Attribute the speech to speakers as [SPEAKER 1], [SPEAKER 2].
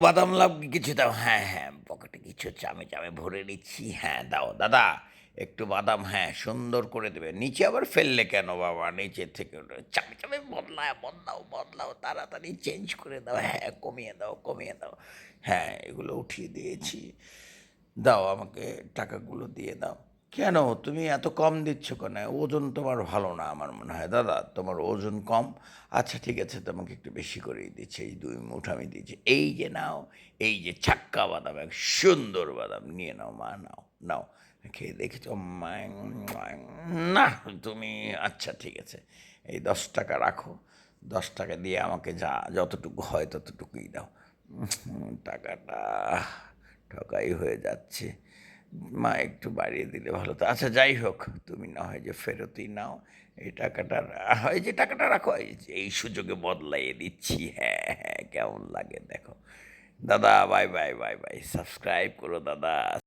[SPEAKER 1] বাদাম লাভ কিছু দাও? হ্যাঁ হ্যাঁ পকেটে কিছু চামে চামে ভরে নিচ্ছি। হ্যাঁ দাও, দাদা, একটু বাদাম হ্যাঁ সুন্দর করে দেবে। নিচে আবার ফেললে কেন বাবা? নিচে থেকে চামে চামে বদলায় বদলাও বদলাও তাড়াতাড়ি চেঞ্জ করে দাও। হ্যাঁ কমিয়ে দাও কমিয়ে দাও। হ্যাঁ এগুলো উঠিয়ে দিয়েছি। দাও আমাকে টাকাগুলো দিয়ে দাও। কেন? তুমি এত কম দিচ্ছ কেন? ওজন তোমার ভালো না আমার মনে হয়। দাদা, তোমার ওজন কম। আচ্ছা ঠিক আছে, তোমাকে একটু বেশি করেই দিচ্ছি। এই দুই মুঠ আমি দিচ্ছি এই যে নাও, এই যে ছাক্কা বাদাম, এক সুন্দর বাদাম। নিয়ে নাও, মা, নাও নাও। খেয়ে দেখেছ? না, তুমি আচ্ছা ঠিক আছে। এই দশ টাকা রাখো। দশ টাকা দিয়ে আমাকে যা, যতটুকু হয় ততটুকুই দাও। টাকাটা ঠকাই হয়ে যাচ্ছে। মা একটু বাড়িয়ে দিলে ভালো তো আচ্ছা যাই হোক, তুমি না হয় যে ফেরতই নাও। এই টাকাটা হয় যে টাকাটা রাখো এই সুযোগে বদলাইয়ে দিচ্ছি। হ্যাঁ হ্যাঁ কেমন লাগে দেখো। দাদা, bye bye bye bye, subscribe করো দাদা।